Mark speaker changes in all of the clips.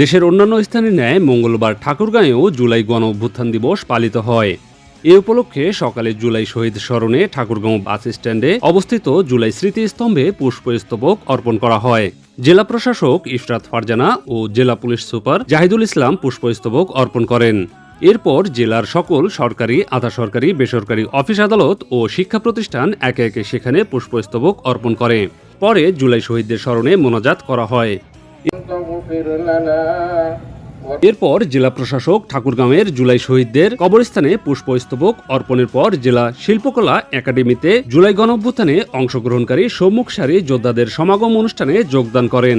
Speaker 1: দেশের অন্যান্য স্থানে ন্যায় মঙ্গলবার ঠাকুরগাঁয়েও জুলাই গণ অভ্যুত্থান দিবস পালিত হয়। এ উপলক্ষে সকালে জুলাই শহীদ স্মরণে ঠাকুরগাঁও বাস স্ট্যান্ডে অবস্থিত জুলাই স্মৃতিস্তম্ভে পুষ্পস্তবক অর্পণ করা হয়। জেলা প্রশাসক ইফরাত ফারজানা ও জেলা পুলিশ সুপার জাহিদুল ইসলাম পুষ্পস্তবক অর্পণ করেন। এরপর জেলার সকল সরকারি আধা সরকারি বেসরকারি অফিস আদালত ও শিক্ষা প্রতিষ্ঠান একে একে সেখানে পুষ্পস্তবক অর্পণ করে। পরে জুলাই শহীদদের স্মরণে মোনাজাত করা হয়। এরপর জেলা প্রশাসক ঠাকুরগাঁওয়ের জুলাই শহীদদের কবরস্থানে পুষ্পস্তবক অর্পণের পর জেলা শিল্পকলা একাডেমিতে জুলাই গণঅভ্যুত্থানে অংশগ্রহণকারী সম্মুখ সারি যোদ্ধাদের সমাগম অনুষ্ঠানে যোগদান করেন।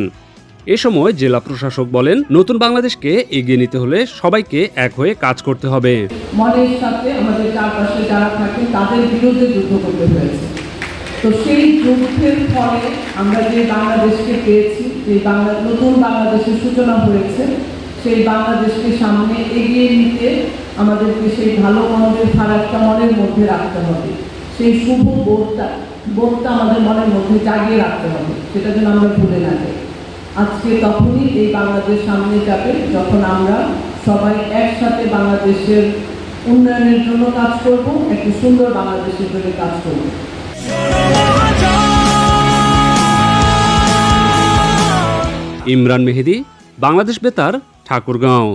Speaker 1: এ সময় জেলা প্রশাসক বলেন নতুন বাংলাদেশকে এগিয়ে নিতে হলে সবাইকে এক হয়ে কাজ করতে হবে।
Speaker 2: মনের সাথে আমাদের চারপাশে যারা থাকে তাদের বিরুদ্ধে যুদ্ধ করতে হয়েছে। তো সেই যুদ্ধের ফলে আমরা যে বাংলাদেশকে পেয়েছি যে বাংলা নতুন বাংলাদেশের সূচনা হয়েছে, সেই বাংলাদেশকে সামনে এগিয়ে নিতে আমাদেরকে সেই ভালো মন্দের ফারাকটা মনের মধ্যে রাখতে হবে। সেই শুভ বোধটা বোধটা আমাদের মনের মধ্যে জাগিয়ে রাখতে হবে, সেটা যেন আমরা ভুলে না যাই। আজকে তখনই এই বাংলাদেশ সামনে যাবে, যখন আমরা সবাই একসাথে বাংলাদেশের উন্নয়নের জন্য কাজ করব, একটি সুন্দর বাংলাদেশের জন্য কাজ করব।
Speaker 1: ইমরান মেহেদি বাংলাদেশ বেতার ঠাকুরগাঁও।